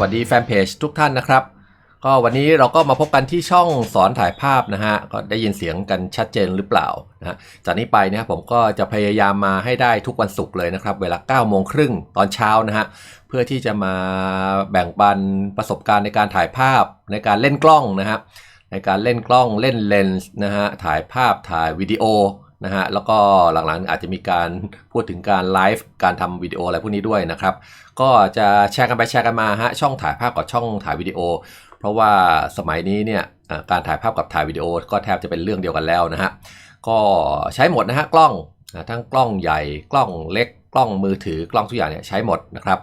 วัสดีแฟนเพจทุกท่านนะครับ ก็วันนี้เราก็มาพบกันที่ช่องสอนถ่ายภาพนะฮะ ก็ได้ยินเสียงกันชัดเจนหรือเปล่านะจากนี้ไปเนี่ยผมก็จะพยายามมาให้ได้ทุกวันศุกร์เลยนะครับ เวลา9โมงครึ่งตอนเช้านะฮะ เพื่อที่จะมาแบ่งปันประสบการณ์ในการถ่ายภาพในการเล่นกล้องนะฮะในการเล่นกล้องเล่นเลนส์นะฮะ ถ่ายภาพถ่ายวิดีโอ นะฮะแล้วก็หลังๆอาจจะมีการพูดถึงการไลฟ์การทำวิดีโออะไรพวกนี้ด้วยนะครับ ก็จะแชร์กันไปแชร์กันมาฮะช่องถ่ายภาพกับช่องถ่ายวิดีโอ เพราะว่าสมัยนี้เนี่ยการถ่ายภาพกับถ่ายวิดีโอก็แทบจะเป็นเรื่องเดียวกันแล้วนะฮะก็ใช้หมดนะฮะกล้องทั้งกล้องใหญ่กล้องเล็กกล้องมือถือกล้องทุกอย่างเนี่ยใช้หมดนะครับ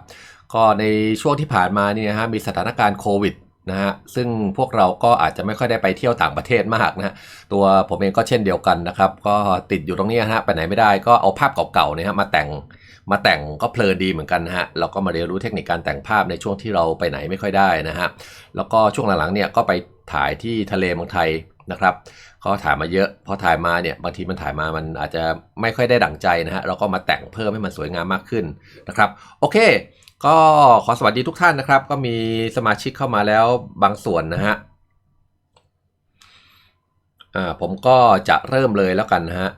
ก็ในช่วงที่ผ่านมาเนี่ยนะฮะมีสถานการณ์โควิด นะฮะซึ่งพวกเราก็อาจจะไม่ค่อยได้ไปเที่ยวต่างประเทศมากนะฮะตัวผมเองก็เช่นเดียวกันนะครับ ก็ติดอยู่ตรงนี้นะฮะไปไหนไม่ได้ก็เอาภาพเก่าๆเนี่ยฮะมาแต่งมาแต่งก็เพลินดีเหมือนกันนะฮะเราก็มาเรียนรู้เทคนิคการแต่งภาพในช่วงที่เราไปไหนไม่ค่อยได้นะฮะแล้วก็ช่วงหลังๆเนี่ยก็ไปถ่ายที่ทะเลเมืองไทยนะครับก็ถ่ายมาเยอะพอถ่ายมาเนี่ยบางทีมันถ่ายมามันอาจจะไม่ค่อยได้ดั่งใจนะฮะเราก็มาแต่งเพิ่มให้มันสวยงามมากขึ้นนะครับโอเค ก็ขอสวัสดีทุกท่านนะครับ ก็มีสมาชิกเข้ามาแล้วบางส่วนนะฮะอ่าผมก็จะเริ่มเลยแล้วกันนะฮะ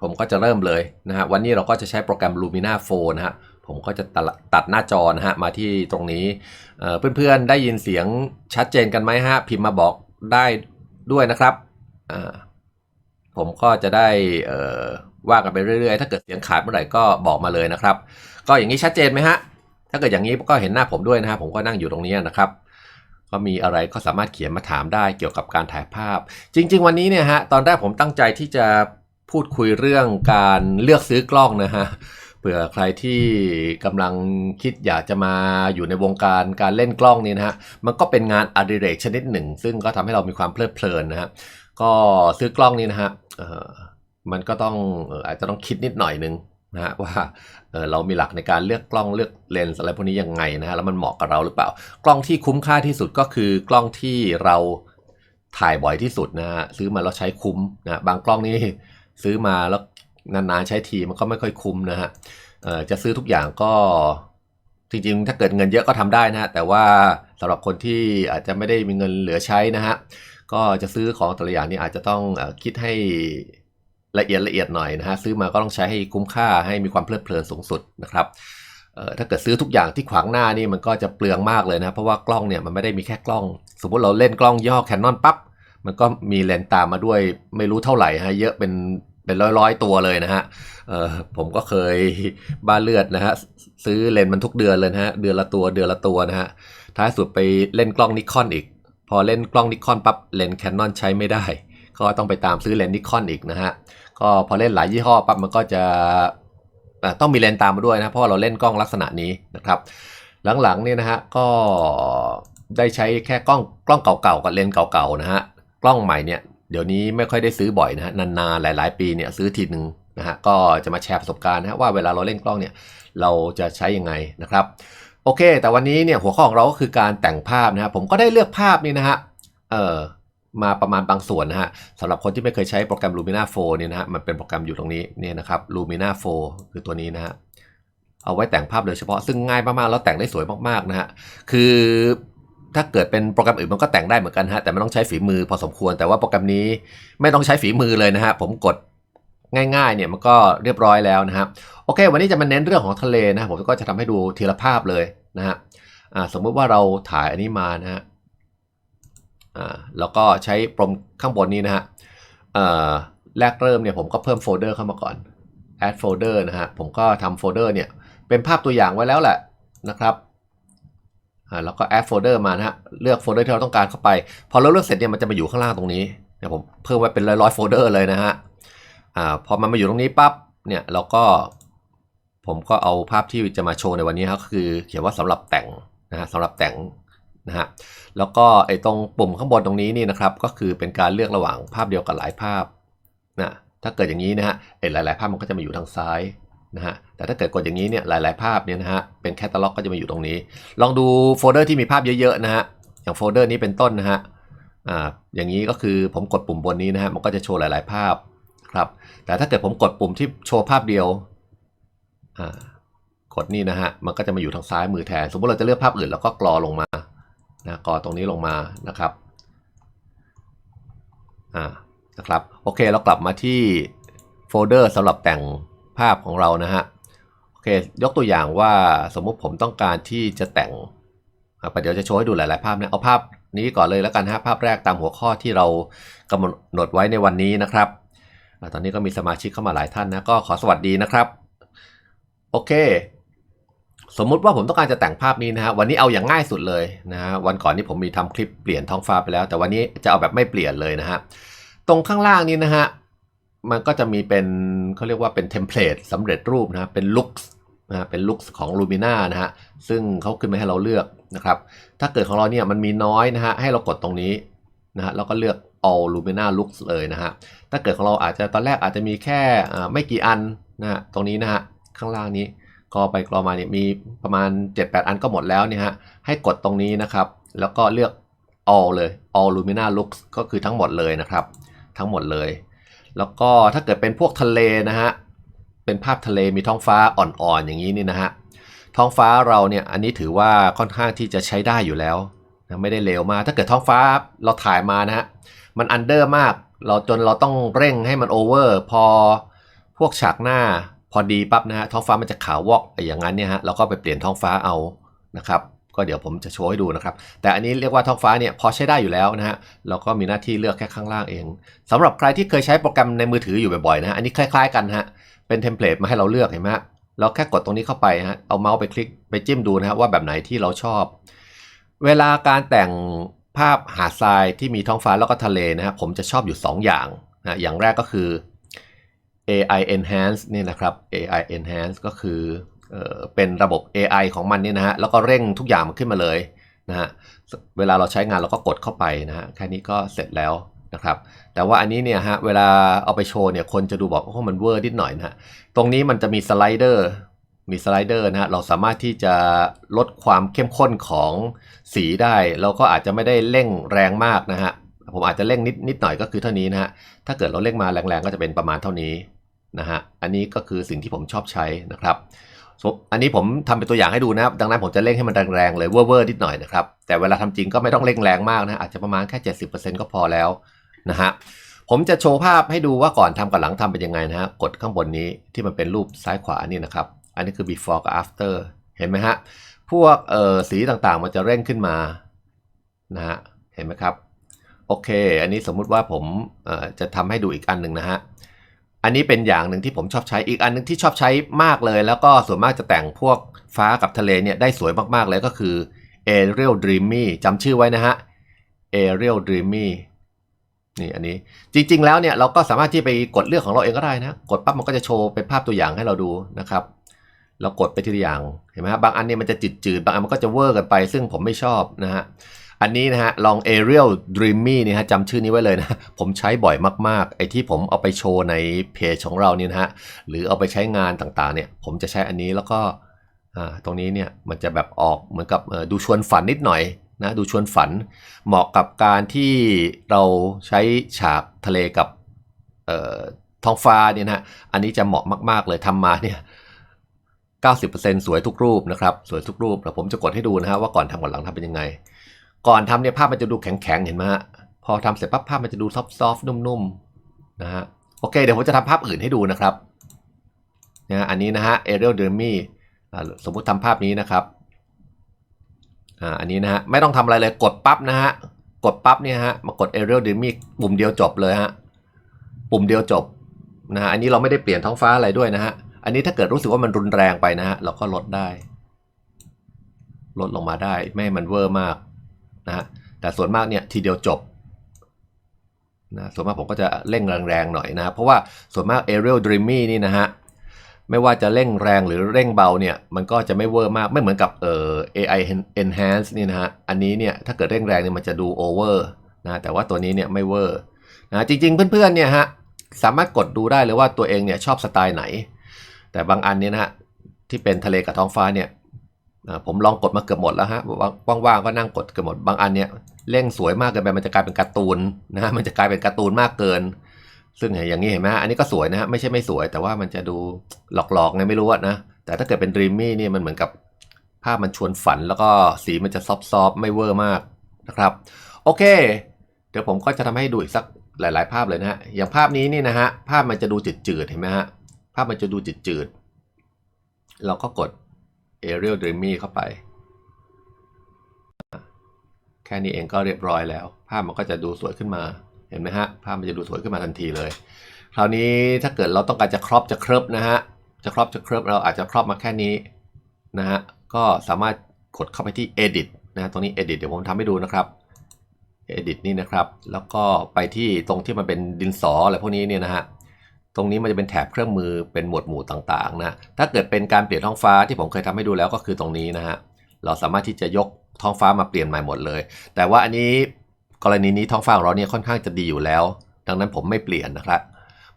ผมก็จะเริ่มเลยนะฮะวันนี้เราก็จะใช้โปรแกรม Lumina 4 นะฮะผมก็จะตัดตัดหน้าจอนะฮะมาที่ตรงนี้เอ่อเพื่อนๆได้ยินเสียงชัดเจนกันไหมฮะพิมพ์มาบอกได้ด้วยนะครับอ่าผมก็จะได้อ่อว่ากันไปเรื่อยๆ ถ้าเกิดเสียงขาดเมื่อไหร่ก็บอกมาเลยนะครับ ก็อย่างนี้ชัดเจนไหมฮะ ถ้าเกิดอย่างนี้ก็เห็นหน้าผมด้วยนะครับ ผมก็นั่งอยู่ตรงนี้นะครับ ก็มีอะไรก็สามารถเขียนมาถามได้เกี่ยวกับการถ่ายภาพ จริง ๆ วันนี้เนี่ยฮะ ตอนแรกผมตั้งใจที่จะพูดคุยเรื่องการเลือกซื้อกล้องนะฮะเผื่อใครที่กำลังคิดอยากจะมาอยู่ในวงการการเล่นกล้องนี่นะฮะ มันก็เป็นงานอดิเรกชนิดหนึ่ง ซึ่งก็ทำให้เรามีความเพลิดเพลินนะฮะ ก็ซื้อกล้องนี่นะฮะมันก็ต้องเอ่ออาจจะต้องคิดนิดหน่อยนึง นะฮะว่าเเรามีหลักในการเลือกกล้องเลือกเลนส์อะไรพวกนี้ยังไงนะฮะแล้วมันเหมาะกับเราหรือเปล่า กล้องที่คุ้มค่าที่สุดก็คือกล้องที่เราถ่ายบ่อยที่สุดนะฮะซื้อมาแล้วใช้คุ้มนะบางกล้องนี่ซื้อมาแล้วนานๆใช้ทีมันก็ไม่ค่อยคุ้มนะฮะจะซื้อทุกอย่างก็จริงๆ ถ้าเกิดเงินเยอะก็ทำได้นะฮะแต่ว่าสำหรับคนที่อาจจะไม่ได้มีเงินเหลือใช้นะฮะก็จะซื้อของแต่ละอย่างนี่อาจจะต้องคิดให้ ละเอียดละเอียดหน่อยนะฮะซื้อมาก็ต้องใช้ให้คุ้มค่าให้มีความเพลิดเพลินสูงสุดนะครับถ้าเกิดซื้อทุกอย่างที่ขวางหน้านี่มันก็จะเปลืองมากเลยนะเพราะว่ากล้องเนี่ยมันไม่ได้มีแค่กล้อง สมมติเราเล่นกล้องย่อแคนนอนปั๊บมันก็มีเลนส์ตามมาด้วยไม่รู้เท่าไหร่ฮะเยอะเป็นเป็นร้อยร้อยตัวเลยนะฮะผมก็เคยบ้าเลือดนะฮะซื้อเลนส์มันทุกเดือนเลยนะฮะเดือนละตัวเดือนละตัวนะฮะท้ายสุดไปเล่นกล้องนิคอนอีก พอเล่นกล้องนิคอนปั๊บเลนส์แคนนอนใช้ไม่ได้ ก็ต้องไปตามซื้อเลนส์นิคอนอีกนะฮะ ก็พอเล่นหลายยี่ห้อปั๊บมันก็จะต้องมีเลนส์ตามมาด้วยนะ เพราะเราเล่นกล้องลักษณะนี้นะครับ หลังๆเนี่ยนะฮะก็ได้ใช้แค่กล้องกล้องเก่าๆกับเลนส์เก่าๆนะฮะ กล้องใหม่เนี่ยเดี๋ยวนี้ไม่ค่อยได้ซื้อบ่อยนะฮะนานๆหลาย ๆ ปีเนี่ยซื้อทีหนึ่งนะฮะก็จะมาแชร์ประสบการณ์นะฮะว่าเวลาเราเล่นกล้องเนี่ยเราจะใช้ยังไงนะครับโอเค แต่วันนี้เนี่ยหัวข้อของเราก็คือการแต่งภาพนะฮะผมก็ได้เลือกภาพนี่นะฮะเออ มาประมาณบางส่วนนะฮะสำหรับคนที่ไม่เคยใช้โปรแกรม Lumina 4เนี่ยนะฮะมันเป็นโปรแกรมอยู่ตรงนี้เนี่ยนะครับ Lumina 4 คือตัวนี้นะฮะเอาไว้แต่งภาพโดยเฉพาะซึ่งง่ายมากๆ แล้วแต่งได้สวยมากๆนะฮะคือถ้าเกิดเป็นโปรแกรมอื่นมันก็แต่งได้เหมือนกันฮะแต่มันต้องใช้ฝีมือพอสมควร แต่ว่าโปรแกรมนี้ไม่ต้องใช้ฝีมือเลยนะฮะผมกดง่ายๆเนี่ยมันก็เรียบร้อยแล้วนะฮะโอเค วันนี้จะมาเน้นเรื่องของทะเลนะผมก็จะทำให้ดูทีละภาพเลยนะฮะสมมุติว่าเราถ่ายอันนี้มานะฮะ อ่าแล้วก็ใช้โปรมข้างบนนี้นะฮะอ่อแรกเริ่มเนี่ยผมก็เพิ่มโฟลเดอร์เข้ามาก่อน add folder นะฮะ ผมก็ทำโฟลเดอร์เนี่ย เป็นภาพตัวอย่างไว้แล้วแหละนะครับอ่าแล้วก็ add folder มานะฮะ เลือกโฟลเดอร์ที่เราต้องการเข้าไป พอเราเลือกเสร็จเนี่ยมันจะมาอยู่ข้างล่างตรงนี้เนี่ยผมเพิ่มไว้เป็นร้อยๆโฟลเดอร์เลยนะฮะอ่าพอมันมาอยู่ตรงนี้ปั๊บเนี่ยเราก็ผมก็เอาภาพที่จะมาโชว์ในวันนี้ครับคือเขียนว่าสำหรับแต่งนะฮะสำหรับแต่ง นะฮะแล้วก็ไอ้ตรงปุ่มข้างบนตรงนี้นี่นะครับก็คือเป็นการเลือกระหว่างภาพเดียวกับหลายภาพนะถ้าเกิดอย่างนี้นะฮะไอ้หลาย ๆ ภาพมันก็จะมาอยู่ทางซ้ายนะฮะแต่ถ้าเกิดกดอย่างนี้เนี่ยหลาย ๆ ภาพเนี่ยนะฮะเป็นแคตตาล็อกก็จะมาอยู่ตรงนี้ ลองดูโฟลเดอร์ที่มีภาพเยอะๆนะฮะอย่างโฟลเดอร์นี้เป็นต้นนะฮะอ่าอย่างนี้ก็คือผมกดปุ่มบนนี้นะฮะมันก็จะโชว์หลาย ๆ ภาพครับแต่ถ้าเกิดผมกดปุ่มที่โชว์ภาพเดียวอ่ากดนี่นะฮะมันก็จะมาอยู่ทางซ้ายมือแทน สมมติเราจะเลือกภาพอื่นแล้วก็กรอลงมา นะกรอตรงนี้ลงมานะครับอ่านะครับโอเคเรากลับมาที่โฟลเดอร์สำหรับแต่งภาพของเรานะฮะโอเคยกตัวอย่างว่าสมมุติผมต้องการที่จะแต่งอะประเดี๋ยวจะโชว์ให้ดูหลาย ๆ ภาพนะเอาภาพนี้ก่อนเลยแล้วกันฮะภาพแรกตามหัวข้อที่เรากำหนดไว้ในวันนี้นะครับอตอนนี้ก็มีสมาชิกเข้ามาหลายท่านนะก็ขอสวัสดีนะครับ โอเค สมมุติว่าผมต้องการจะแต่งภาพนี้นะฮะวันนี้เอาอย่างง่ายสุดเลยนะฮะวันก่อนนี้ผมมีทำคลิปเปลี่ยนท้องฟ้าไปแล้ว แต่วันนี้จะเอาแบบไม่เปลี่ยนเลยนะฮะตรงข้างล่างนี้นะฮะมันก็จะมีเป็นเขาเรียกว่าเป็นเทมเพลตสำเร็จรูปนะฮะเป็นลุคนะฮะเป็นลุคของ Lumina นะฮะซึ่งเขาขึ้นมาให้เราเลือกนะครับถ้าเกิดของเราเนี่ยมันมีน้อยนะฮะให้เรากดตรงนี้นะฮะแล้วก็เลือก all Lumina looks เลยนะฮะถ้าเกิดของเราอาจจะตอนแรกอาจจะมีแค่ไม่กี่อันนะฮะตรงนี้นะฮะข้างล่างนี้ กรอไปกรอมาเนี่ยมีประมาณ 7-8 อันก็หมดแล้วเนี่ยฮะให้กดตรงนี้นะครับ แล้วก็เลือก all เลย all Lumina looks ก็คือทั้งหมดเลยนะครับ ทั้งหมดเลย แล้วก็ถ้าเกิดเป็นพวกทะเลนะฮะเป็นภาพทะเลมีท้องฟ้าอ่อนๆอย่างนี้นี่นะฮะท้องฟ้าเราเนี่ยอันนี้ถือว่าค่อนข้างที่จะใช้ได้อยู่แล้วนะไม่ได้เลวมาก ถ้าเกิดท้องฟ้าเราถ่ายมานะฮะมันอันเดอร์มาก เราจนเราต้องเร่งให้มันโอเวอร์พอพวกฉากหน้า พอดีปั๊บนะฮะท้องฟ้ามันจะขาววอกอย่างนั้นเนี่ยฮะเราก็ไปเปลี่ยนท้องฟ้าเอานะครับก็เดี๋ยวผมจะโชว์ให้ดูนะครับ แต่อันนี้เรียกว่าท้องฟ้าเนี่ยพอใช้ได้อยู่แล้วนะฮะเราก็มีหน้าที่เลือกแค่ข้างล่างเองสำหรับใครที่เคยใช้โปรแกรมในมือถืออยู่บ่อยๆนะฮะอันนี้คล้าย ๆ กันฮะเป็นเทมเพลตมาให้เราเลือกเห็นไหมเราแค่กดตรงนี้เข้าไปฮะเอาเมาส์ไปคลิกไปจิ้มดูนะฮะว่าแบบไหนที่เราชอบ เวลาการแต่งภาพหาดทรายที่มีท้องฟ้าแล้วก็ทะเลนะฮะผมจะชอบอยู่ 2 อย่างนะอย่างแรกก็คือ AI enhance นี่นะครับ AI enhance ก็คือเอ่อเป็นระบบ AI ของมันเนี่ยนะฮะแล้วก็เร่งทุกอย่างมันขึ้นมาเลยนะฮะเวลาเราใช้งานเราก็กดเข้าไปนะฮะแค่นี้ก็เสร็จแล้วนะครับแต่ว่าอันนี้เนี่ยฮะเวลาเอาไปโชว์เนี่ยคนจะดูบอกว่ามันเวอร์นิดหน่อยนะฮะตรงนี้มันจะมีสไลเดอร์มีสไลเดอร์นะฮะเราสามารถที่จะลดความเข้มข้นของสีได้ แล้วก็อาจจะไม่ได้เร่งแรงมากนะฮะ ผมอาจจะเร่งนิดนิดหน่อยก็คือเท่านี้นะฮะ ถ้าเกิดเราเร่งมาแรงๆ ก็จะเป็นประมาณเท่านี้นะฮะ อันนี้ก็คือสิ่งที่ผมชอบใช้นะครับ อันนี้ผมทำเป็นตัวอย่างให้ดูนะครับ ดังนั้นผมจะเร่งให้มันแรงๆเลยเวอร์ๆนิดหน่อยนะครับ แต่เวลาทำจริงก็ไม่ต้องเร่งแรงมากนะ อาจจะประมาณแค่ 70%ก็พอแล้วนะฮะ ผมจะโชว์ภาพให้ดูว่าก่อนทำกับหลังทำเป็นยังไงนะฮะ กดข้างบนนี้ที่มันเป็นรูปซ้ายขวานี่นะครับ อันนี้คือ before กับ after เห็นไหมฮะ พวกเอ่อสีต่างๆมันจะเร่งขึ้นมานะฮะ เห็นไหมครับ โอเค อันนี้สมมุติว่าผมจะทำให้ดูอีกอันหนึ่งนะฮะ อันนี้เป็นอย่างหนึ่งที่ผมชอบใช้อีกอันหนึงที่ชอบใช้มากเลย แล้วก็ส่วนมากจะแต่งพวกฟ้ากับทะเลเนี่ยได้สวยมากๆเลยก็คือ Aerial Dreamy จำชื่อไว้นะฮะ Aerial Dreamy นี่อันนี้จริงๆแล้วเนี่ยเราก็สามารถที่ไปกดเลือกของเราเองก็ได้นะ กดปั๊บมันก็จะโชว์เป็นภาพตัวอย่างให้เราดูนะครับ เรากดไปทีละอย่างเห็นไหมฮะบางอันเนี่ยมันจะจืดๆบางอันมันก็จะเวอร์กันไป ซึ่งผมไม่ชอบนะฮะ อันนี้นะฮะลอง Aerial Dreamy เนี่ยฮะจำชื่อนี้ไว้เลยนะ ผมใช้บ่อยมากๆ ไอ้ที่ผมเอาไปโชว์ในเพจของเราเนี่ยนะฮะ หรือเอาไปใช้งานต่างๆเนี่ย ผมจะใช้อันนี้แล้วก็อ่าตรงนี้เนี่ยมันจะแบบออกเหมือนกับดูชวนฝันนิดหน่อยนะดูชวนฝันเหมาะกับการที่เราใช้ฉากทะเลกับท้องฟ้าเนี่ยนะฮะอันนี้จะเหมาะมากๆเลยทำมาเนี่ย90%สวยทุกรูปนะครับ สวยทุกรูปแล้วผมจะกดให้ดูนะฮะว่าก่อนทำก่อนหลังทำเป็นยังไง ก่อนทำเนี่ยภาพมันจะดูแข็งๆเห็นไหมฮะพอทำเสร็จปั๊บภาพมันจะดูซอฟต์ๆนุ่มๆนะฮะโอเคเดี๋ยวผมจะทำภาพอื่นให้ดูนะครับนะฮะอันนี้นะฮะ Aerial Dreamy อ่สมมุติทำภาพนี้นะครับอ่าอันนี้นะฮะไม่ต้องทำอะไรเลยกดปั๊บนะฮะกดปั๊บเนี่ยฮะมากด Aerial Dreamy ปุ่มเดียวจบเลยฮะปุ่มเดียวจบนะฮะอันนี้เราไม่ได้เปลี่ยนท้องฟ้าอะไรด้วยนะฮะอันนี้ถ้าเกิดรู้สึกว่ามันรุนแรงไปนะฮะเราก็ลดได้ ลดลงมาได้ไม่มันเวอร์มาก นะแต่ส่วนมากเนี่ยทีเดียวจบนะส่วนมากผมก็จะเร่งแรงๆหน่อยนะเพราะว่าส่วนมาก Aerial Dreamy นี่นะฮะไม่ว่าจะเร่งแรงหรือเร่งเบาเนี่ยมันก็จะไม่เวอร์มากไม่เหมือนกับเอ่อ AI Enhance นี่นะฮะอันนี้เนี่ยถ้าเกิดเร่งแรงเนี่ยมันจะดูโอเวอร์นะแต่ว่าตัวนี้เนี่ยไม่เวอร์นะจริงๆ เพื่อนๆเนี่ยฮะสามารถกดดูได้เลยว่าตัวเองเนี่ยชอบสไตล์ไหน แต่บางอันเนี่ยนะฮะที่เป็นทะเลกับท้องฟ้าเนี่ย ผมลองกดมาเกือบหมดแล้วฮะว่างๆก็นั่งกดเกือบหมดบางอันเนี่ยเร่งสวยมากเกินไปมันจะกลายเป็นการ์ตูนนะฮะมันจะกลายเป็นการ์ตูนมากเกิน ซึ่งอย่างนี้เห็นไหมอันนี้ก็สวยนะฮะไม่ใช่ไม่สวย แต่ว่ามันจะดูหลอกๆไงไม่รู้นะแต่ถ้าเกิดเป็น Dreamy เนี่มันเหมือนกับภาพมันชวนฝันแล้วก็สีมันจะซอฟๆไม่เวอร์มากนะครับโอเค เดี๋ยวผมก็จะทำให้ดูอีกสักหลาย ๆ ภาพเลยนะฮะอย่างภาพนี้นี่นะฮะภาพมันจะดูจืดๆเห็นไหมฮะภาพมันจะดูจืดๆเราก็กด Arial Dreamy เข้าไป แค่นี้เองก็เรียบร้อยแล้ว ภาพมันก็จะดูสวยขึ้นมา เห็นไหมฮะ ภาพมันจะดูสวยขึ้นมาทันทีเลย คราวนี้ถ้าเกิดเราต้องการจะครอปจะเคริบนะฮะ จะครอปจะเคริบเราอาจจะครอปมาแค่นี้นะฮะ ก็สามารถกดเข้าไปที่ edit นะตรงนี้ edit เดี๋ยวผมทำให้ดูนะครับ edit นี่นะครับ แล้วก็ไปที่ตรงที่มันเป็นดินสออะไรพวกนี้เนี่ยนะฮะ ตรงนี้มันจะเป็นแถบเครื่องมือเป็นหมวดหมู่ต่างๆนะ ถ้าเกิดเป็นการเปลี่ยนท้องฟ้าที่ผมเคยทำให้ดูแล้วก็คือตรงนี้นะฮะ เราสามารถที่จะยกท้องฟ้ามาเปลี่ยนใหม่หมดเลย แต่ว่าอันนี้กรณีนี้ท้องฟ้าของเราเนี่ยค่อนข้างจะดีอยู่แล้ว ดังนั้นผมไม่เปลี่ยนนะครับ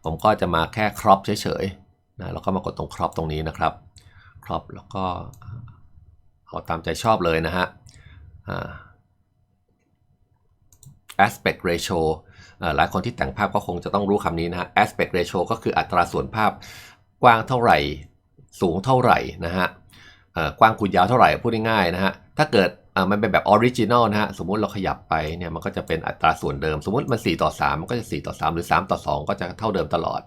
ผมก็จะมาแค่ครอปเฉยๆนะแล้วก็มากดตรงครอปตรงนี้นะครับ ครอปแล้วก็เอาตามใจชอบเลยนะฮะอ่า aspect ratio หลายคนที่แต่งภาพก็คงจะต้องรู้คำนี้นะฮะ aspect ratio ก็คืออัตราส่วนภาพกว้างเท่าไหร่ สูงเท่าไหร่นะฮะกว้างคูณยาวเท่าไหร่พูดง่ายๆนะฮะถ้าเกิดมันเป็นแบบออริจินอลนะฮะสมมุติเราขยับไปเนี่ยมันก็จะเป็นอัตราส่วนเดิม สมมุติมัน 4 ต่อ 3 มันก็จะ 4 ต่อ 3 หรือ 3 ต่อ 2 ก็จะเท่าเดิมตลอด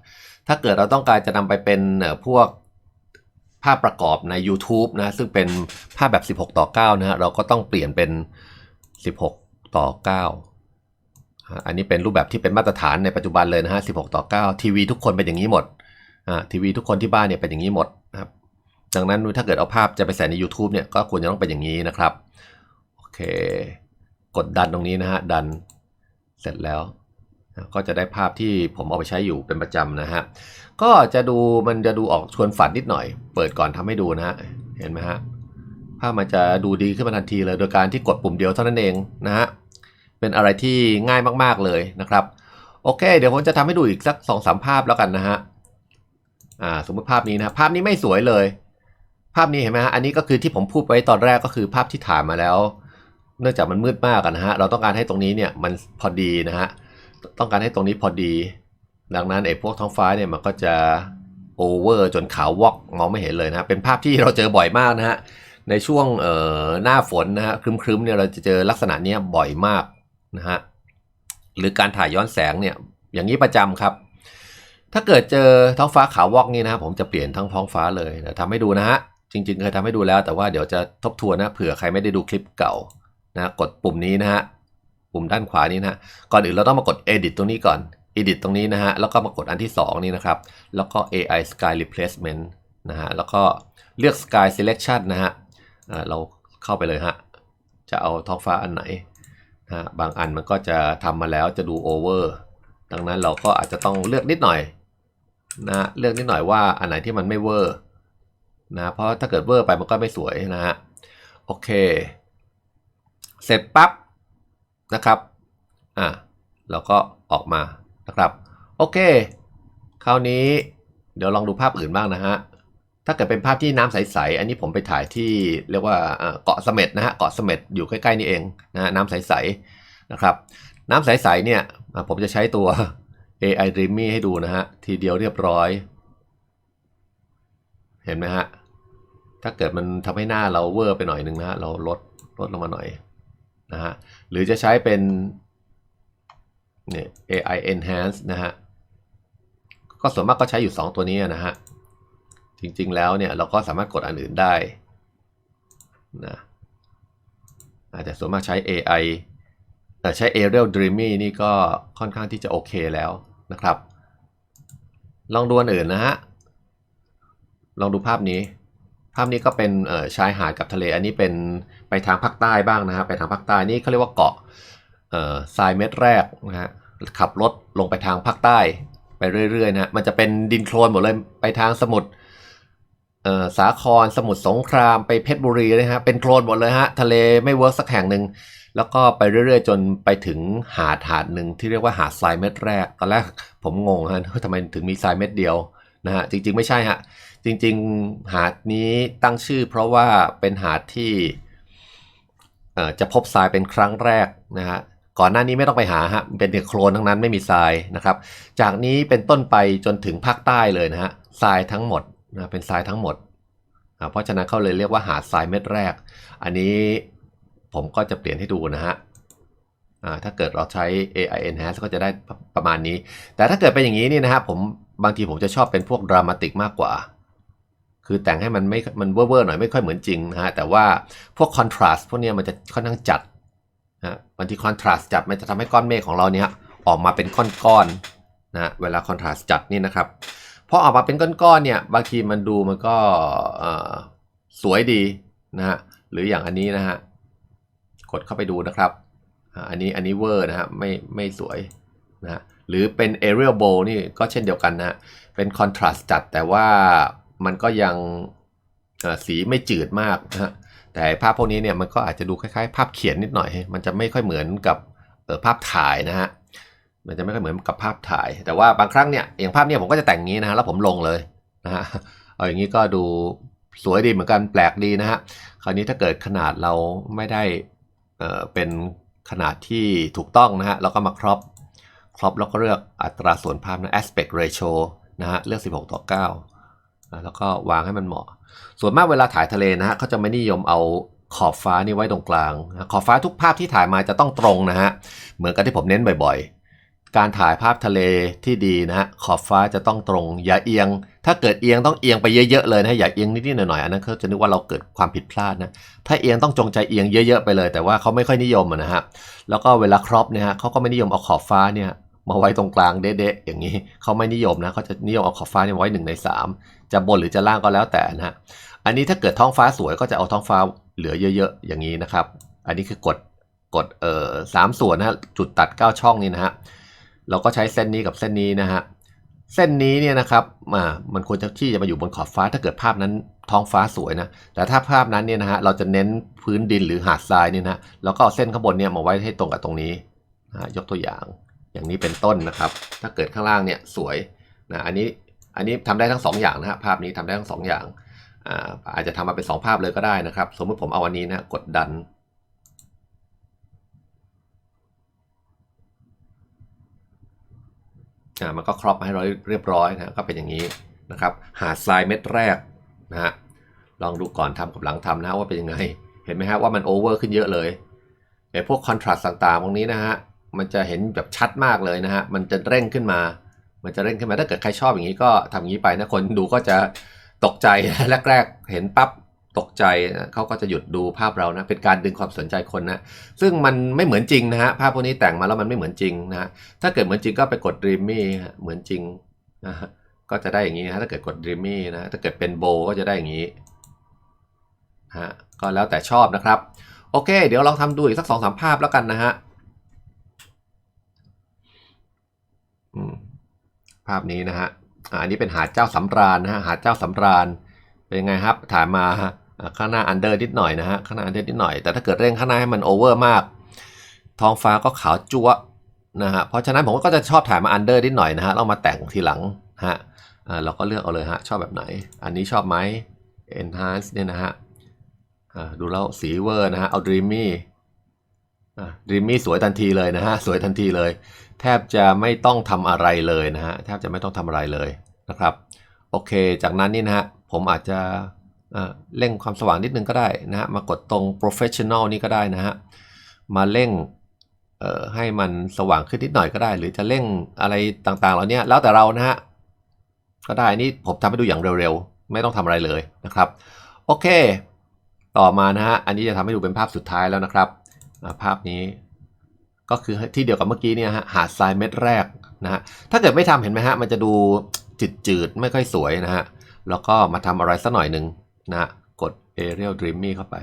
ถ้าเกิดเราต้องการจะนำไปเป็นพวกภาพประกอบใน YouTube นะซึ่งเป็นภาพแบบ 16 ต่อ 9 นะฮะเราก็ต้องเปลี่ยนเป็น 16 ต่อ 9 อันนี้เป็นรูปแบบที่เป็นมาตรฐานในปัจจุบันเลยนะฮะ16 ต่อ 9 ทีวีทุกคนเป็นอย่างนี้หมดทีวีทุกคนที่บ้านเนี่ยเป็นอย่างนี้หมดนะครับดังนั้นถ้าเกิดเอาภาพจะไปใส่ใน YouTube เนี่ยก็ควรจะต้องเป็นอย่างนี้นะครับโอเค กดดันตรงนี้นะฮะดันเสร็จแล้ว ก็จะได้ภาพที่ผมเอาไปใช้อยู่เป็นประจำนะฮะก็จะดูมันจะดูออกชวนฝันนิดหน่อย เปิดก่อนทำให้ดูนะฮะเห็นไหมฮะภาพมันจะดูดีขึ้นมาทันทีเลย โดยการที่กดปุ่มเดียวเท่านั้นเองนะฮะ เป็นอะไรที่ง่ายมากๆเลยนะครับ โอเค เดี๋ยวผมจะทำให้ดูอีกสักสองสามภาพแล้วกันนะฮะอ่าสมมติภาพนี้นะภาพนี้ไม่สวยเลย ภาพนี้เห็นไหมฮะอันนี้ก็คือที่ผมพูดไว้ตอนแรกก็คือภาพที่ถ่ายมาแล้ว เนื่องจากมันมืดมากนะฮะเราต้องการให้ตรงนี้เนี่ยมันพอดีนะฮะต้องการให้ตรงนี้พอดี ดังนั้นไอ้พวกท้องฟ้าเนี่ยมันก็จะโอเวอร์จนขาววอกมองไม่เห็นเลยนะเป็นภาพที่เราเจอบ่อยมากนะฮะในช่วงเอ่อหน้าฝนนะฮะครึมๆเนี่ยเราจะเจอลักษณะนี้บ่อยมาก นะฮะหรือการถ่ายย้อนแสงเนี่ยอย่างนี้ประจำครับ ถ้าเกิดเจอท้องฟ้าขาววอกนี่นะผมจะเปลี่ยนทั้งท้องฟ้าเลยเดี๋ยวทำให้ดูนะฮะจริงๆเคยทำให้ดูแล้วแต่ว่าเดี๋ยวจะทบทวนนะเผื่อใครไม่ได้ดูคลิปเก่านะกดปุ่มนี้นะฮะปุ่มด้านขวานี้นะก่อนอื่นเราต้องมากด edit ตรงนี้ก่อน edit ตรงนี้นะฮะแล้วก็มากดอันที่ 2 นี่นะครับ แล้วก็ AI Sky Replacement นะฮะแล้วก็เลือก Sky Selection นะฮะเราเข้าไปเลยฮะจะเอาท้องฟ้าอันไหน นะบางอันมันก็จะทำมาแล้วจะดู over ดังนั้นเราก็อาจจะต้องเลือกนิดหน่อยนะเลือกนิดหน่อยว่าอันไหนที่มันไม่เวอร์นะเพราะถ้าเกิดเวอร์ไปมันก็ไม่สวยนะฮะโอเค เสร็จปั๊บนะครับอะเราก็ออกมานะครับ โอเค คราวนี้เดี๋ยวลองดูภาพอื่นบ้างนะฮะ ถ้าเกิดเป็นภาพที่น้ำใสๆ อันนี้ผมไปถ่ายที่เรียกว่าเกาะเสม็ดนะฮะ เกาะเสม็ดอยู่ใกล้ๆนี่เองนะน้ำใสๆนะครับ น้ำใสๆเนี่ยผมจะใช้ตัว AI Dreamy ให้ดูนะฮะ ทีเดียวเรียบร้อย เห็นไหมฮะ ถ้าเกิดมันทำให้หน้าเราเวอร์ไปหน่อยนึงนะฮะ เราลดลดลงมาหน่อยนะฮะ หรือจะใช้เป็นเนี่ย AI Enhance นะฮะ ก็ส่วนมากก็ใช้อยู่ 2 ตัวนี้นะฮะ จริงๆแล้วเนี่ยเราก็สามารถกดอันอื่นได้นะอาจจะส่วนมากใช้ AI เอ่ใช้ Arial Dreamy นี่ก็ค่อนข้างที่จะโอเคแล้วนะครับ ลองดูอันอื่นนะฮะ ลองดูภาพนี้ ภาพนี้ก็เป็นชายหาดกับทะเล อันนี้เป็นไปทางภาคใต้บ้างนะฮะ ไปทางภาคใต้นี่เขาเรียกว่าเกาะทรายเม็ดแรกนะฮะ ขับรถลงไปทางภาคใต้ไปเรื่อยๆนะฮะมันจะเป็นดินโคลนหมดเลย ไปทางสมุทร สาครสมุทรสงครามไปเพชรบุรีนะฮะเป็นโคลนหมดเลยฮะทะเลไม่เวิร์กสักแห่งหนึ่งแล้วก็ไปเรื่อยๆ จนไปถึงหาดหาดหนึ่งที่เรียกว่าหาดทรายเม็ดแรกตอนแรกผมงงฮะว่าทำไมถึงมีทรายเม็ดเดียวนะฮะจริงๆไม่ใช่ฮะจริงๆหาดนี้ตั้งชื่อ เพราะว่าเป็นหาดที่จะพบทรายเป็นครั้งแรกนะฮะก่อนหน้านี้ไม่ต้องไปหาฮะเป็นโคลนทั้งนั้นไม่มีทรายนะครับ จากนี้เป็นต้นไปจนถึงภาคใต้เลยนะฮะทรายทั้งหมด นะเป็นทรายทั้งหมดอ่าเพราะฉะนั้นเขาเลยเรียกว่าหาดทรายเม็ดแรก อันนี้ผมก็จะเปลี่ยนให้ดูนะฮะถ้าเกิดเราใช้ AI enhance ก็จะได้ประมาณนี้ แต่ถ้าเกิดเป็นอย่างนี้นี่นะฮะผมบางทีผมจะชอบเป็นพวกดรามาติกมากกว่า คือแต่งให้มันไม่ มันเว่อร์หน่อยไม่ค่อยเหมือนจริงนะฮะ แต่ว่าพวกคอนทราสต์พวกนี้มันจะค่อนข้างจัดนะบางทีคอนทราสต์จัดมันจะทำให้ก้อนเมฆของเราเนี้ยออกมาเป็นก้อนๆนะฮะเวลาคอนทราสต์จัดนี่นะครับ พอออกมาเป็นก้อนๆเนี่ยบางทีมันดูมันก็สวยดีนะฮะหรืออย่างอันนี้นะฮะกดเข้าไปดูนะครับ อันนี้อันนี้เวอร์นะฮะไม่ไม่สวยนะฮะหรือเป็น aerial bow นี่ก็เช่นเดียวกันนะเป็นคอนทราสต์จัดแต่ว่ามันก็ยังสีไม่จืดมากนะฮะแต่ภาพพวกนี้เนี่ยมันก็อาจจะดูคล้ายๆ ภาพเขียนนิดหน่อย มันจะไม่ค่อยเหมือนกับภาพถ่ายนะฮะ มันจะไม่ค่อยเหมือนกับภาพถ่าย แต่ว่าบางครั้งเนี่ยอย่างภาพเนี่ยผมก็จะแต่งงนี้นะฮะแล้วผมลงเลยนะฮะเอาอย่างนี้ก็ดูสวยดีเหมือนกันแปลกดีนะฮะคราวนี้ถ้าเกิดขนาดเราไม่ได้เอ่อเป็นขนาดที่ถูกต้องนะฮะเราก็มาครอปครอปแล้วก็เลือกอัตราส่วนภาพนะ aspect ratio นะฮะเลือก 16 ต่อ9อ่าแล้วก็วางให้มันเหมาะ ส่วนมากเวลาถ่ายทะเลนะฮะเขาจะไม่นิยมเอาขอบฟ้านี่ไว้ตรงกลาง ขอบฟ้าทุกภาพที่ถ่ายมาจะต้องตรงนะฮะเหมือนกับที่ผมเน้นบ่อยๆ การถ่ายภาพทะเลที่ดีนะฮะขอบฟ้าจะต้องตรง อย่าเอียง ถ้าเกิดเอียงต้องเอียงไปเยอะๆเลยนะอย่าเอียงนิดๆหน่อยๆอันนั้นเขาจะนึกว่าเราเกิดความผิดพลาดนะถ้าเอียงต้องจงใจเอียงเยอะๆไปเลย แต่ว่าเขาไม่ค่อยนิยมนะฮะแล้วก็เวลาครอปเนี่ยฮะเขาก็ไม่นิยมเอาขอบฟ้าเนี่ยมาไว้ตรงกลางเด๊ะๆอย่างนี้เขาไม่นิยมนะเขาจะนิยมเอาขอบฟ้าเนี่ยไว้หนึ่งในสามจะบนหรือจะล่างก็แล้วแต่นะฮะอันนี้ถ้าเกิดท้องฟ้าสวยก็จะเอาท้องฟ้าเหลือเยอะๆอย่างนี้นะครับ อันนี้คือกดกดเอ่อสามส่วนนะฮะจุดตัด 9 ช่องนี่นะฮะ เราก็ใช้เส้นนี้กับเส้นนี้นะฮะเส้นนี้เนี่ยนะครับอ่ามันควรจะที่จะมาอยู่บนขอบฟ้าถ้าเกิดภาพนั้นท้องฟ้าสวยนะ แต่ถ้าภาพนั้นเนี่ยนะฮะเราจะเน้นพื้นดินหรือหาดทรายเนี่ยนะแล้วก็เอาเส้นข้างบนเนี่ยมาไว้ให้ตรงกับตรงนี้นะยกตัวอย่าง อย่างนี้เป็นต้นนะครับ ถ้าเกิดข้างล่างเนี่ยสวยนะอันนี้อันนี้ทำได้ทั้งสองอย่างนะฮะภาพนี้ทำได้ทั้งสองอย่างอ่าอาจจะทำมาเป็น 2 ภาพเลยก็ได้นะครับ สมมติผมเอาอันนี้นะกดดัน อ่ามันก็ครอปมาให้เราเรียบร้อยนะก็เป็นอย่างนี้นะครับ หาทรายเม็ดแรกนะฮะลองดูก่อนทำกับหลังทำนะว่าเป็นยังไง เห็นไหมฮะว่ามันโอเวอร์ขึ้นเยอะเลยไอ้พวกคอนทราสต์ต่างๆตรงนี้นะฮะมันจะเห็นแบบชัดมากเลยนะฮะมันจะเร่งขึ้นมา มันจะเร่งขึ้นมาถ้าเกิดใครชอบอย่างนี้ก็ทำอย่างนี้ไปนะคนดูก็จะตกใจแรกๆ เห็นปั๊บ ตกใจนะเขาก็จะหยุดดูภาพเรานะเป็นการดึงความสนใจคนนะซึ่งมันไม่เหมือนจริงนะฮะภาพพวกนี้แต่งมาแล้วมันไม่เหมือนจริงนะฮะถ้าเกิดเหมือนจริงก็ไปกด Dreamy ฮะเหมือนจริงนะฮะก็จะได้อย่างนี้นะถ้าเกิดกด Dreamy นะถ้าเกิดเป็นโบก็จะได้อย่างนี้ฮะก็แล้วแต่ชอบนะครับ โอเค เดี๋ยวลองทำดูอีกสักสองสามภาพแล้วกันนะฮะภาพนี้นะฮะอันนี้เป็นหาดเจ้าสำราญนะฮะหาดเจ้าสำราญ เป็นไงครับถ่ายมาข้างหน้าอันเดอร์นิดหน่อยนะฮะข้างหน้าอันเดอร์นิดหน่อย แต่ถ้าเกิดเร่งข้างหน้าให้มันโอเวอร์มาก ท้องฟ้าก็ขาวจั๊วนะฮะเพราะฉะนั้นผมก็จะชอบถ่ายมาอันเดอร์นิดหน่อยนะฮะเรามาแต่งทีหลังฮะเราก็เลือกเอาเลยฮะชอบแบบไหน อันนี้ชอบไหม enhance เนี่ยนะฮะดูแล้วสีเวอร์นะฮะเอา dreamy อ่า dreamy สวยทันทีเลยนะฮะสวยทันทีเลย แทบจะไม่ต้องทำอะไรเลยนะฮะแทบจะไม่ต้องทำอะไรเลยนะครับโอเค จากนั้นนี่นะฮะ ผมอาจจะเเร่งความสว่างนิดนึงก็ได้นะฮะ มากดตรง professional นี่ก็ได้นะฮะ มาเร่งให้มันสว่างขึ้นนิดหน่อยก็ได้ หรือจะเร่งอะไรต่างๆเหล่านี้แล้วแต่เรานะฮะ ก็ได้นี่ผมทำให้ดูอย่างเร็วๆ ไม่ต้องทำอะไรเลยนะครับ โอเค ต่อมานะฮะ อันนี้จะทำให้ดูเป็นภาพสุดท้ายแล้วนะครับ ภาพนี้ก็คือที่เดียวกับเมื่อกี้เนี่ยฮะ หาดทรายเม็ดแรกนะฮะ ถ้าเกิดไม่ทำเห็นไหมฮะ มันจะดูจืดๆ ไม่ค่อยสวยนะฮะ แล้วก็มาทำอะไรสักหน่อยหนึ่งนะฮะกด Arial Dreamy เข้าไป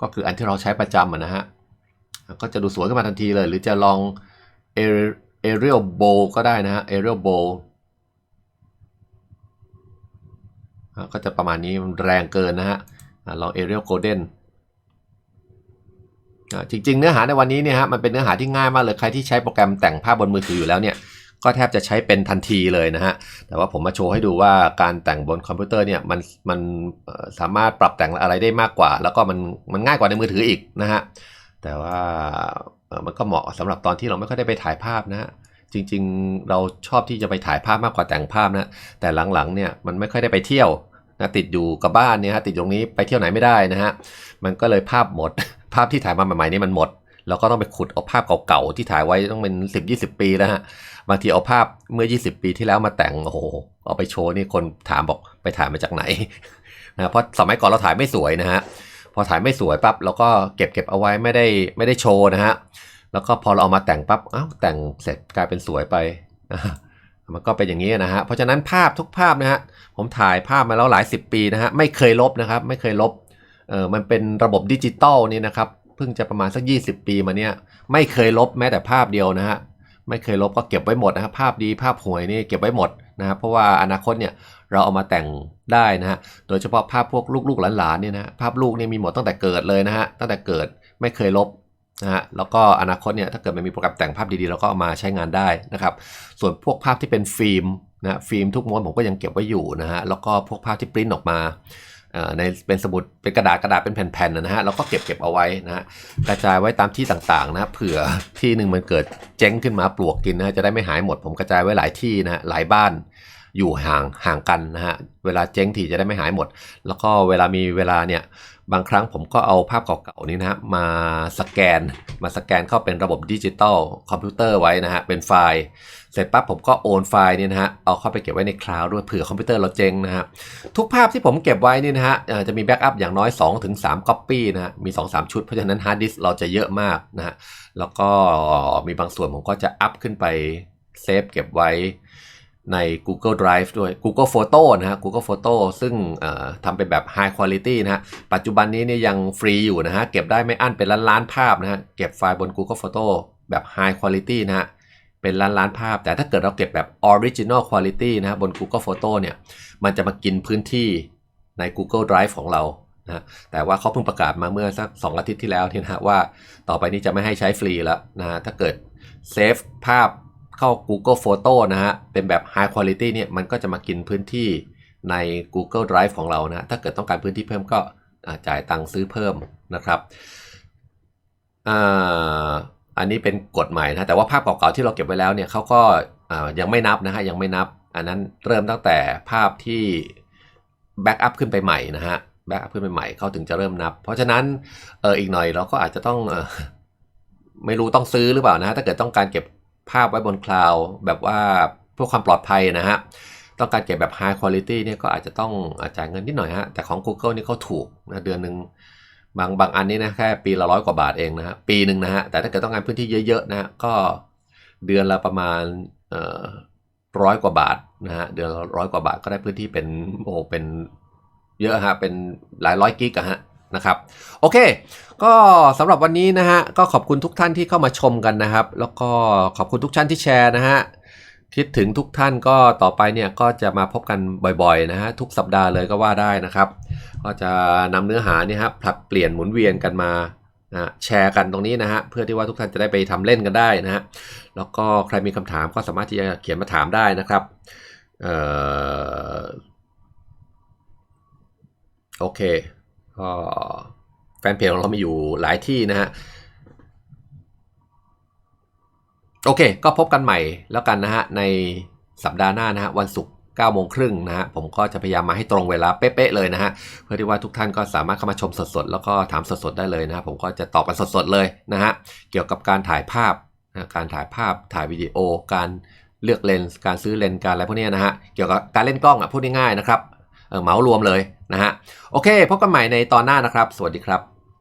ก็คืออันที่เราใช้ประจำะนะฮะ ก็จะดูสวยขึ้นมาทันทีเลย หรือจะลอง Aerial Bow ก็ได้นะฮะ Arial Bow ก็จะประมาณนี้มันแรงเกินนะฮะลอง Arial Golden จริงๆ เนื้อหาในวันนี้เนี่ยฮะมันเป็นเนื้อหาที่ง่ายมากเลยใครที่ใช้โปรแกรมแต่งภาพบนมือถืออยู่แล้วเนี่ย ก็แทบจะใช้เป็นทันทีเลยนะฮะ แต่ว่าผมมาโชว์ให้ดูว่าการแต่งบนคอมพิวเตอร์เนี่ยมันมันสามารถปรับแต่งอะไรได้มากกว่า แล้วก็มันมันง่ายกว่าในมือถืออีกนะฮะ แต่ว่ามันก็เหมาะสำหรับตอนที่เราไม่ค่อยได้ไปถ่ายภาพนะฮะจริงๆ เราชอบที่จะไปถ่ายภาพมากกว่าแต่งภาพนะ แต่หลังๆเนี่ยมันไม่ค่อยได้ไปเที่ยวนะติดอยู่กับบ้านเนี่ยฮะติดตรงนี้ไปเที่ยวไหนไม่ได้นะฮะ มันก็เลยภาพหมด ภาพที่ถ่ายมาใหม่ๆนี่มันหมดเราก็ต้องไปขุดเอาภาพเก่าๆที่ถ่ายไว้ต้องเป็น 10 20 ปีแล้วฮะ บางทีเอาภาพเมื่อ 20 ปีที่แล้วมาแต่งโอ้โหเอาไปโชว์นี่คนถามบอกไปถ่ายมาจากไหนนะเพราะสมัยก่อนเราถ่ายไม่สวยนะฮะพอถ่ายไม่สวยปั๊บเราก็เก็บเก็บเอาไว้ไม่ได้ไม่ได้โชว์นะฮะแล้วก็พอเราเอามาแต่งปั๊บอ้าวแต่งเสร็จกลายเป็นสวยไปมันก็เป็นอย่างนี้นะฮะเพราะฉะนั้นภาพทุกภาพนะฮะผมถ่ายภาพมาแล้วหลายสิบปีนะฮะไม่เคยลบนะครับไม่เคยลบเออมันเป็นระบบดิจิตอลนี่นะครับเพิ่งจะประมาณสัก 20 ปีมาเนี่ยไม่เคยลบแม้แต่ภาพเดียวนะฮะ ไม่เคยลบก็เก็บไว้หมดนะครับ ภาพดีภาพห่วยนี่เก็บไว้หมดนะครับเพราะว่าอนาคตเนี่ยเราเอามาแต่งได้นะฮะโดยเฉพาะภาพพวกลูกๆหลานๆเนี่ยนะภาพลูกเนี่ยมีหมดตั้งแต่เกิดเลยนะฮะตั้งแต่เกิดไม่เคยลบนะฮะแล้วก็อนาคตเนี่ยถ้าเกิดมันมีโปรแกรมแต่งภาพดีๆเราก็เอามาใช้งานได้นะครับ ส่วนพวกภาพที่เป็นฟิล์มนะฟิล์มทุกม้วนผมก็ยังเก็บไว้อยู่นะฮะแล้วก็พวกภาพที่ปริ้นออกมา ในเป็นสมุดเป็นกระดาษกระดาษเป็นแผ่นๆนะฮะเราก็เก็บเก็บเอาไว้นะฮะกระจายไว้ตามที่ต่างๆนะเผื่อที่หนึ่งมันเกิดเจ๊งขึ้นมาปลวกกินนะฮะจะได้ไม่หายหมด ผมกระจายไว้หลายที่นะฮะหลายบ้านอยู่ห่างห่างกันนะฮะเวลาเจ๊งทีจะได้ไม่หายหมด แล้วก็เวลามีเวลาเนี่ยบางครั้งผมก็เอาภาพเก่าๆนี้นะฮะมาสแกนมาสแกนเข้าเป็นระบบดิจิตอลคอมพิวเตอร์ไว้นะฮะเป็นไฟล์ เสร็จปั๊บผมก็โอนไฟล์เนี่ยนะฮะเอาเข้าไปเก็บไว้ในคลาวด์ด้วยเผื่อคอมพิวเตอร์เราเจ๊งนะฮะทุกภาพที่ผมเก็บไว้นี่นะฮะจะมีแบ็กอัพอย่างน้อย2-3ถึง3 copy นะฮะมี 2-3 ชุดเพราะฉะนั้นฮาร์ดดิสเราจะเยอะมากนะฮะแล้วก็มีบางส่วนผมก็จะอัพขึ้นไปเซฟเก็บไว้ใน Google Drive ด้วย Google Photo นะฮะ Google Photo ซึ่งทำเป็นแบบ High Quality นะฮะ ปัจจุบันนี้เนี่ยยังฟรีอยู่นะฮะ เก็บได้ไม่อั้นเป็นล้านล้านๆภาพนะฮะ เก็บไฟล์บน Google Photo แบบ High Quality นะฮะ เป็นล้านล้านๆภาพ แต่ถ้าเกิดเราเก็บแบบ Original Quality นะบน Google Photo เนี่ยมันจะมากินพื้นที่ใน Google Drive ของเรานะแต่ว่าเขาเพิ่งประกาศมาเมื่อสัก 2 อาทิตย์ที่แล้วนี่นะฮะว่าต่อไปนี้จะไม่ให้ใช้ฟรีแล้วนะถ้าเกิดเซฟภาพเข้า Google Photo นะฮะเป็นแบบ High Quality เนี่ยมันก็จะมากินพื้นที่ใน Google Drive ของเรานะถ้าเกิดต้องการพื้นที่เพิ่มก็จ่ายตังค์ซื้อเพิ่มนะครับ อันนี้เป็นกฎใหม่นะแต่ว่าภาพเก่าๆที่เราเก็บไว้แล้วเนี่ยเขาก็ยังไม่นับนะฮะยังไม่นับ อันนั้นเริ่มตั้งแต่ภาพที่แบ็กอัพขึ้นไปใหม่นะฮะแบ็กอัพขึ้นไปใหม่เขาถึงจะเริ่มนับ เพราะฉะนั้นเอออีกหน่อยเราก็อาจจะต้องออไม่รู้ต้องซื้อหรือเปล่านะะถ้าเกิดต้องการเก็บภาพไว้บนคลาวด์แบบว่าเพื่อความปลอดภัยนะฮะต้องการเก็บแบบ High Quality เนี่ยก็อาจจะต้องอาจ่ายเงินนิดหน่อยฮะแต่ของ Google นี่เขาถูกนะเดือนหนึ่ง บางบางอันนี่นะแค่ปีละร้อยกว่าบาทเองนะฮะปีหนึ่งนะฮะแต่ถ้าเกิดต้องการพื้นที่เยอะๆนะฮะก็เดือนละประมาณร้อยกว่าบาทนะฮะเดือนละร้อยกว่าบาทก็ได้พื้นที่เป็นโอ้เป็นเยอะฮะเป็นหลายร้อยกิกอะฮะนะครับโอเค ก็สำหรับวันนี้นะฮะก็ขอบคุณทุกท่านที่เข้ามาชมกันนะครับ แล้วก็ขอบคุณทุกท่านที่แชร์นะฮะ คิดถึงทุกท่านก็ต่อไปเนี่ยก็จะมาพบกันบ่อยๆนะฮะทุกสัปดาห์เลยก็ว่าได้นะครับ ก็จะนำเนื้อหาเนี่ยครับผลัดเปลี่ยนหมุนเวียนกันมานะแชร์กันตรงนี้นะฮะเพื่อที่ว่าทุกท่านจะได้ไปทำเล่นกันได้นะฮะแล้วก็ใครมีคำถามก็สามารถที่จะเขียนมาถามได้นะครับเออโอเคก็แฟนเพจของเรามีอยู่หลายที่นะฮะ โอเค ก็พบกันใหม่แล้วกันนะฮะ ในสัปดาห์หน้านะฮะ วันศุกร์9โมงครึ่งนะฮะ ผมก็จะพยายามมาให้ตรงเวลาเป๊ะๆเลยนะฮะ เพื่อที่ว่าทุกท่านก็สามารถเข้ามาชมสดๆ แล้วก็ถามสดๆ ได้เลยนะฮะผมก็จะตอบกันสดๆ เลยนะฮะ เกี่ยวกับการถ่ายภาพนะการถ่ายภาพถ่ายวิดีโอ การเลือกเลนส์การซื้อเลนส์การอะไรพวกนี้นะฮะ เกี่ยวกับการเล่นกล้องอะพูดง่ายๆนะครับเออเหมารวมเลยนะฮะ โอเค พบกันใหม่ในตอนหน้านะครับ สวัสดีครับ